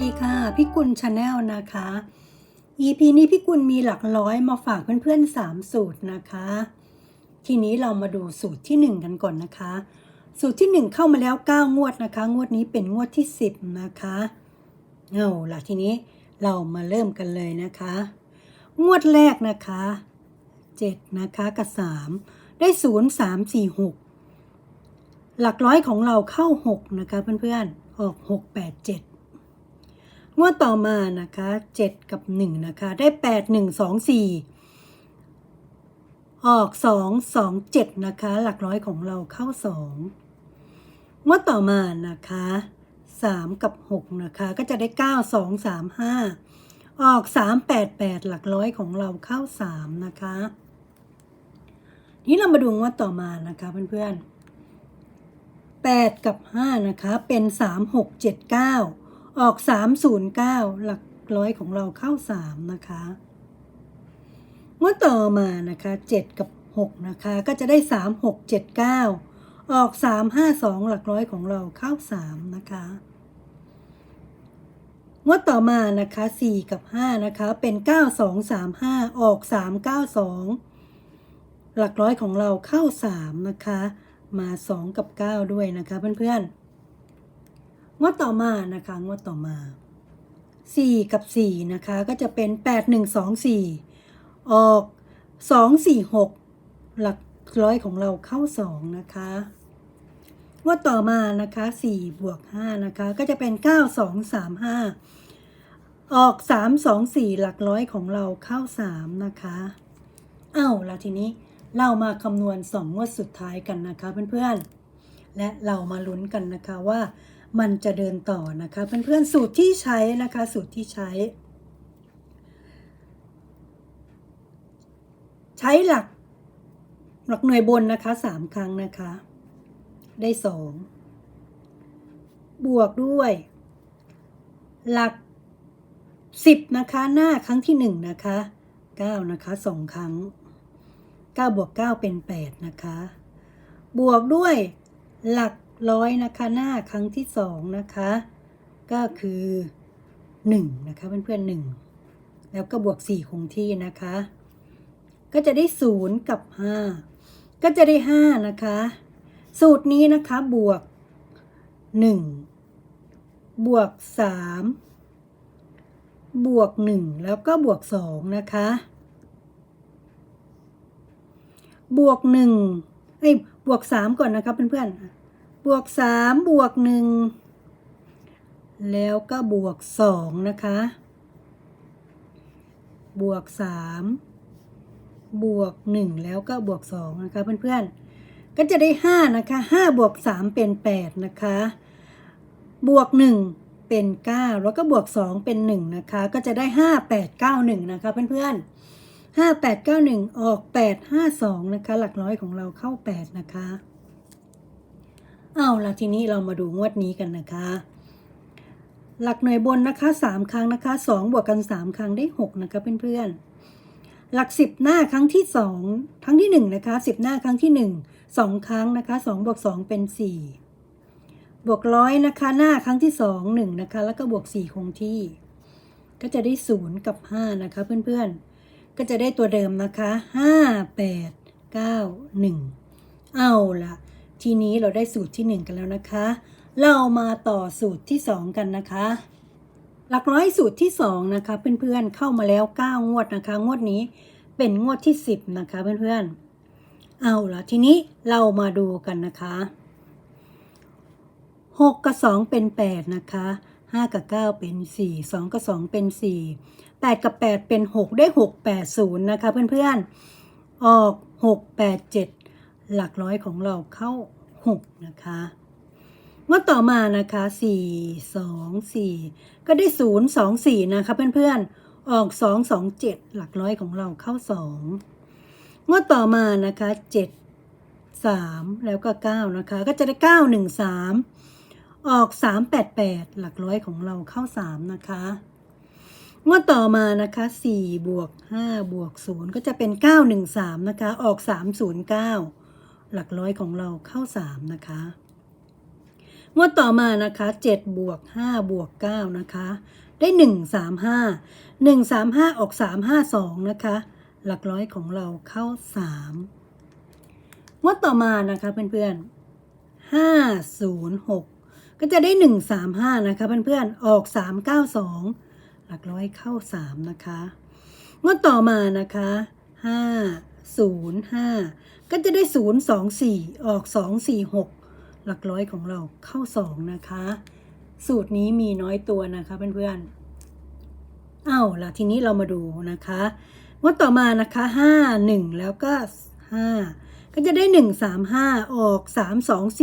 ดีค่ะพี่กุลชาแนลนะคะ EP นี้พี่กุลมีหลักร้อยมาฝากเพื่อนๆ3สูตรนะคะ ทีนี้เรามาดูสูตรที่ 1 กันก่อนนะคะ สูตรที่ 1 เข้ามาแล้ว 9 งวดนะคะ งวดนี้เป็นงวดที่ 10 นะคะเอาล่ะทีนี้เรามาเริ่มกันเลยนะคะ งวดแรกนะคะ 7 นะคะกับ 3 ได้ 0 3 4 6 หลักร้อยของเราเข้า 6 นะคะเพื่อนๆออก 6 8 7 งวดต่อมานะคะ 7 กับ 1 นะคะ ได้ 8 1 2 4 ออก 2 2 7 นะคะ หลักร้อยของเราเข้า 2 งวดต่อมานะคะ 3 กับ 6 นะคะ ก็จะได้ 9 2 3 5 ออก 3 8 8 หลักร้อยของเราเข้า 3 นะคะ นี่เรามาดูงวดต่อมานะคะเพื่อนๆ8 กับ 5 นะคะ เป็น 3 6 7 9 ออก309หลักร้อยของเราเข้า3นะคะงวดต่อมานะคะ7กับ6นะคะก็จะได้3 6 7 9ออก3 5 2หลักร้อยของเราเข้า3นะคะงวดต่อมานะคะ4กับ5นะคะเป็น9 2 3 5ออก3 9 2หลักร้อยของเราเข้า3นะคะมา2กับ9ด้วยนะคะเพื่อนๆ งวดต่อมานะคะงวดต่อมา 4 กับ 4 นะคะ ก็จะเป็น 8 1 2 4 ออก 2 4 6 หลักร้อยของเราเข้า 2 นะคะงวดต่อมานะคะ4บวก5นะคะ ก็จะเป็น 9 2 3 5 ออก 3 2 4 หลักร้อยของเราเข้า 3 นะคะเอ้าแล้วทีนี้เรามาคำนวณ2งวดสุดท้ายกันนะคะเพื่อนๆ และเรามาลุ้นกันนะคะว่า มันจะเดินต่อนะคะเพื่อนๆสูตรที่ใช้นะคะสูตรที่ใช้ ใช้หลักหลักหน่วยบนนะคะสามครั้งนะคะ ได้สองบวกด้วย หลักสิบนะคะหน้าครั้งที่หนึ่งนะคะเก้านะคะสองครั้งเก้าบวกเก้าเป็นแปดนะคะ บวกด้วยหลัก ร้อยนะคะหน้าครั้งที่สองนะคะ ก็คือหนึ่งนะคะเพื่อนๆหนึ่งแล้วก็บวกสี่คงที่นะคะ ก็จะได้ศูนย์กับห้าก็จะได้ห้านะคะ สูตรนี้นะคะบวกหนึ่งบวกสามบวกหนึ่งแล้วก็บวกสองนะคะ บวกหนึ่งเอ้ยบวกสามก่อนนะคะเพื่อนๆ บวกสามบวกหนึ่งแล้วก็บวกสองนะคะ บวกสามบวกหนึ่งแล้วก็บวกสองนะคะ เพื่อนๆ ก็จะได้ห้านะคะห้าบวกสามเป็นแปดนะคะ บวกหนึ่งเป็นเก้าแล้วก็บวกสองเป็นหนึ่งนะคะ ก็จะได้ห้าแปดเก้าหนึ่งนะคะ เพื่อนๆห้าแปดเก้าหนึ่งออกแปดห้าสองนะคะ หลักร้อยของเราเข้าแปดนะคะ เอาละทีนี้เรามาดูงวดนี้กันนะคะ หลักหน่วยบนนะคะสามครั้งนะคะสองบวกกันสามครั้งได้หกนะคะเพื่อนๆหลักสิบหน้าครั้งที่สองครั้งที่หนึ่งนะคะสิบหน้าครั้งที่หนึ่งสองครั้งนะคะสองบวกสองเป็นสี่บวกร้อยนะคะหน้าครั้งที่สองหนึ่งนะคะ แล้วก็บวกสี่คงที่ ก็จะได้ศูนย์กับห้านะคะเพื่อนๆ ก็จะได้ตัวเดิมนะคะห้าแปดเก้าหนึ่งเอาละ ทีนี้เราได้สูตรที่หนึ่งกันแล้วนะคะ เรามาต่อสูตรที่สองกันนะคะ หลักร้อยสูตรที่สองนะคะ เพื่อนๆเข้ามาแล้วเก้างวดนะคะ งวดนี้เป็นงวดที่สิบนะคะ เพื่อนๆ เอาละทีนี้เรามาดูกันนะคะหกกับสองเป็นแปดนะคะห้ากับเก้าเป็นสี่สองกับสองเป็นสี่แปดกับแปดเป็นหกได้หกแปดศูนย์นะคะ เพื่อนๆ ออกหกแปดเจ็ด หลักร้อยของเราเข้าหกนะคะงวดต่อมานะคะสี่สองสี่ก็ได้ศูนย์สองสี่นะคะเพื่อนๆ ออกสองสองเจ็ดหลักร้อยของเราเข้าสองงวดต่อมานะคะเจ็ดสามแล้วก็เก้านะคะ ก็จะได้เก้าหนึ่งสามออกสามแปดแปดหลักร้อยของเราเข้าสามนะคะ งวดต่อมานะคะสี่บวกห้าบวกศูนย์ก็จะเป็นเก้าหนึ่งสามนะคะ ออกสามศูนย์เก้า หลักร้อยของเราเข้าสามนะคะ งวดต่อมานะคะ7บวก5บวก9นะคะ ได้ 1 3 5 1 3 5 ออก 3 5 2 นะคะ หลักร้อยของเราเข้า 3 งวดต่อมานะคะเพื่อนๆ5 0 6 ก็จะได้ 1 3 5 นะคะเพื่อนๆออก 3 9 2 หลักร้อยเข้า 3 นะคะ งวดต่อมานะคะ5 0 5 ก็จะได้0 2 4ออก2 4 6หลักร้อยของเราเข้า2นะคะ สูตรนี้มีน้อยตัวนะคะเพื่อนๆเอาล่ะทีนี้เรามาดูนะคะงวดต่อมานะคะ5 1แล้วก็5ก็จะได้1 3 5ออก3 2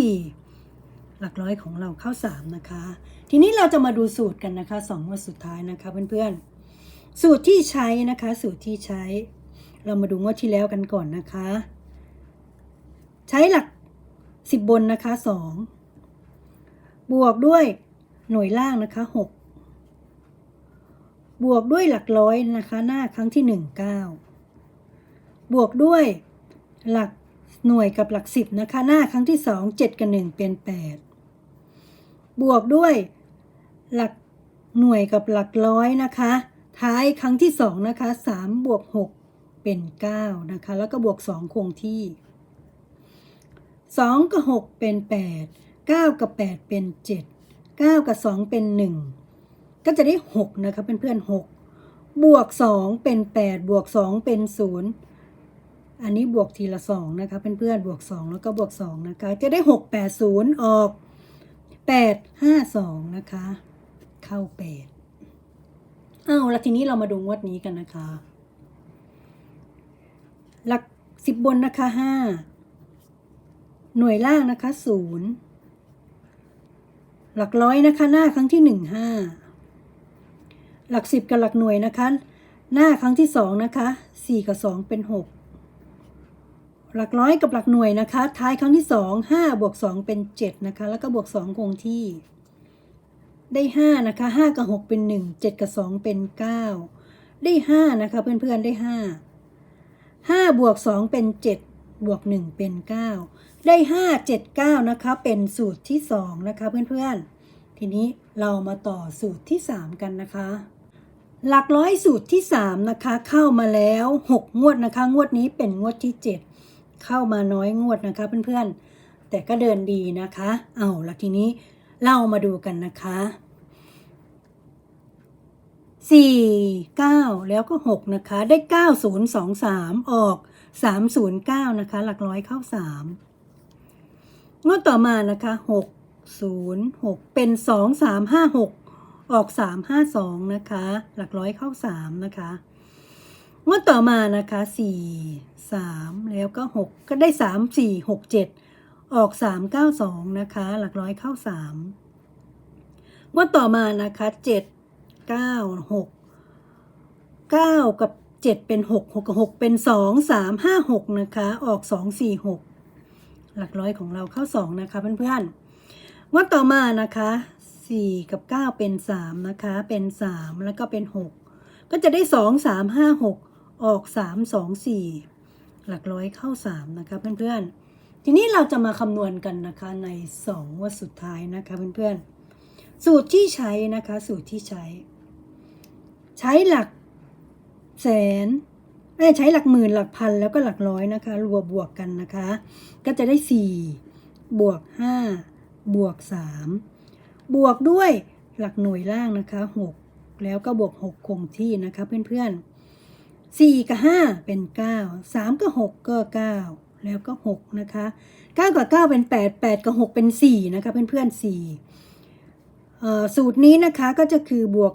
4หลักร้อยของเราเข้า3นะคะ ทีนี้เราจะมาดูสูตรกันนะคะสองงวันสุดท้ายนะคะเพื่อนๆสูตรที่ใช้นะคะ สูตรที่ใช้ เรามาดูงวดที่แล้วกันก่อนนะคะ ใช้หลัก 10 บนนะคะ 2 บวกด้วยหน่วยล่างนะคะ 6 บวกด้วยหลักร้อยนะคะ หน้าครั้งที่ 1 9 บวกด้วยหลักหน่วยกับหลัก 10 นะคะ หน้าครั้งที่ 2 7 กับ 1 เป็น 8 บวกด้วยหลักหน่วยกับหลักร้อยนะคะ ท้ายครั้งที่ 2 นะคะ 3 บวก 6 เป็น 9 นะคะ แล้วก็บวก 2 คงที่ 2กับ6เป็น8 9กับ8เป็น7 9กับ2เป็น1ก็จะได้6นะคะเพื่อนๆ6บวก2เป็น8บวก2เป็น0อันนี้บวกทีละ2นะคะเพื่อนๆบวก2แล้วก็บวก2นะคะ จะได้6 8 0ออก8 5 2นะคะ เข้า8อ้าวแล้วทีนี้เรามาดูงวดนี้กันนะคะ หลัก10บนนะคะ5 หน่วยล่างนะคะศูนย์หลักร้อยนะคะ หน้าครั้งที่หนึ่งห้าหลักสิบกับหลักหน่วยนะคะ หน้าครั้งที่สองนะคะสี่กับสองเป็นหกหลักร้อยกับหลักหน่วยนะคะ ท้ายครั้งที่สองห้าบวกสองเป็นเจ็ดนะคะ แล้วก็บวกสองคงที่ ได้ห้านะคะห้ากับหกเป็นหนึ่งเจ็ดกับสองเป็นเก้าได้ห้านะคะ เพื่อนๆได้ห้าห้าบวกสองเป็นเจ็ด บวกหนึ่งเป็นเก้าได้ 5 7 9 นะคะ เป็นสูตรที่ 2 นะคะเพื่อนๆ ทีนี้เรามาต่อสูตรที่ 3 กันนะคะ หลักร้อยสูตรที่ 3 นะคะ เข้ามาแล้ว 6 งวดนะคะ งวดนี้เป็นงวดที่ 7 เข้ามาน้อยงวดนะคะเพื่อนๆ แต่ก็เดินดีนะคะ เอาละทีนี้เรามาดูกันนะคะ4 9แล้วก็6นะคะ ได้9023ออก 309 นะคะ หลักร้อยเข้า 3 งวดต่อมานะคะหกศูนย์หกเป็นสองสามห้าหกออกสามห้าสองนะคะ หลักร้อยเข้าสามนะคะงวดต่อมานะคะสี่สามแล้วก็หกก็ได้สามสี่หกเจ็ดออกสามเก้าสองนะคะ หลักร้อยเข้าสามงวดต่อมานะคะเจ็ดเก้าหกเก้ากับ เจ็ดเป็นหกหกกับหกเป็นสองสามห้าหกนะคะ ออกสองสี่หกหลักร้อยของเราเข้า2นะคะเพื่อนๆงวดต่อมานะคะ4กับ9เป็น3นะคะ เป็น3แล้วก็เป็น6ก็จะได้2 3 5 6ออก3 2 4หลักร้อยเข้า3นะคะเพื่อนๆทีนี้เราจะมาคำนวณกันนะคะใน2งวดสุดท้ายนะคะเพื่อนๆ สูตรที่ใช้นะคะ สูตรที่ใช้ ใช้หลัก แสนไม่ใช้หลักหมื่นหลักพันแล้วก็หลักร้อยนะคะ รวมบวกกันนะคะ ก็จะได้ 4 บวก 5 บวก 3 บวกด้วยหลักหน่วยล่างนะคะ 6 แล้วก็บวก 6 คงที่นะคะเพื่อนๆ4 กับ 5 เป็น 9 3 กับ 6 ก็ 9 แล้วก็ 6 นะคะ 9 กับ 9 เป็น 8 8 กับ 6 เป็น 4 นะคะ เพื่อนๆ4สูตรนี้นะคะก็จะคือบวก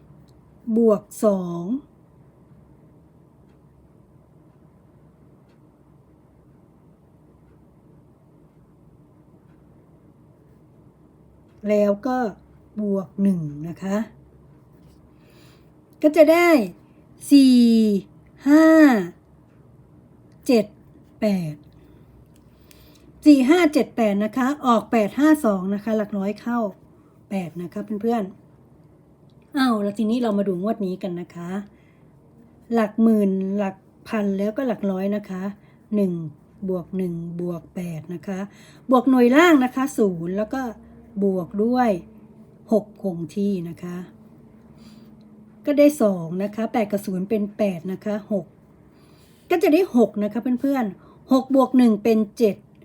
1 บวก 2 แล้วก็บวกหนึ่งนะคะ ก็จะได้สี่ห้าเจ็ดแปดสี่ห้าเจ็ดแปดนะคะ ออกแปดห้าสองนะคะ หลักร้อยเข้าแปดนะคะเพื่อนๆอ้าวแล้วทีนี้เรามาดูงวดนี้กันนะคะ หลักหมื่นหลักพันแล้วก็หลักร้อยนะคะหนึ่งบวกหนึ่งบวกแปดนะคะ บวกหน่วยล่างนะคะศูนย์แล้วก็ บวกด้วย 6 คงที่นะคะ ก็ได้ 2 นะคะ 8 กับ 0 เป็น 8 นะคะ 6 ก็จะได้ 6 นะคะเพื่อนๆ6บวก 1 เป็น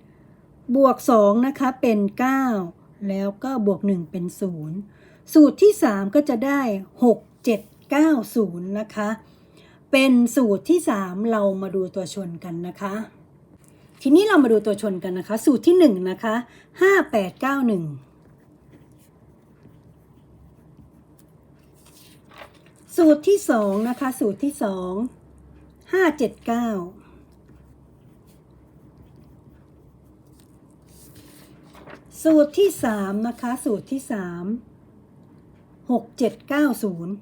7 บวก 2 นะคะ เป็น 9 แล้วก็บวก 1 เป็น 0 สูตรที่ 3 ก็จะได้ 6 7 9 0 นะคะ เป็นสูตรที่ 3 เรามาดูตัวชนกันนะคะทีนี้เรามาดูตัวชนกันนะคะ สูตรที่ 1 นะคะ 5891 สูตรที่สองนะคะ สูตรที่สองห้าเจ็ดเก้าสูตรที่สามนะคะ สูตรที่สามหกเจ็ดเก้าศูนย์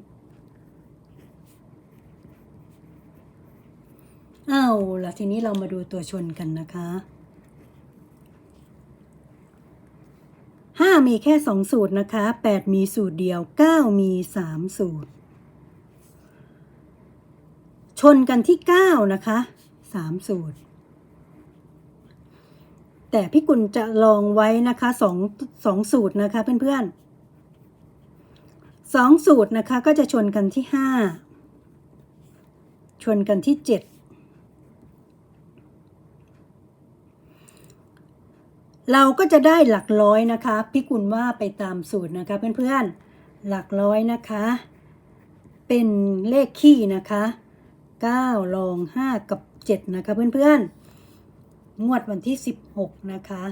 เอาละทีนี้เรามาดูตัวชนกันนะคะห้ามีแค่สองสูตรนะคะแปดมีสูตรเดียวเก้ามีสามสูตร ชนกันที่ 9 นะคะ 3 สูตร แต่พี่กุลจะลองไว้นะคะ2 2สูตรนะคะ เพื่อนๆ2สูตรนะคะก็จะชนกันที่ 5 ชนกันที่ 7 เราก็จะได้หลักร้อยนะคะพี่กุลว่าไปตามสูตรนะคะเพื่อนๆหลักร้อยนะคะ เป็นเลขคี่นะคะ 9ลอง 5 กับ 7 นะคะ เพื่อนๆ งวดวันที่ 16 นะคะ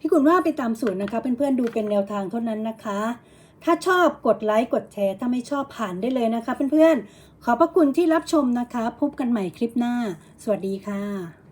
ที่คุณว่าไปตามสูตรนะคะ เพื่อนๆ ดูเป็นแนวทางเท่านั้นนะคะ ถ้าชอบกดไลค์กดแชร์ ถ้าไม่ชอบผ่านได้เลยนะคะ เพื่อนๆ ขอบพระคุณที่รับชมนะคะ พบกันใหม่คลิปหน้า สวัสดีค่ะ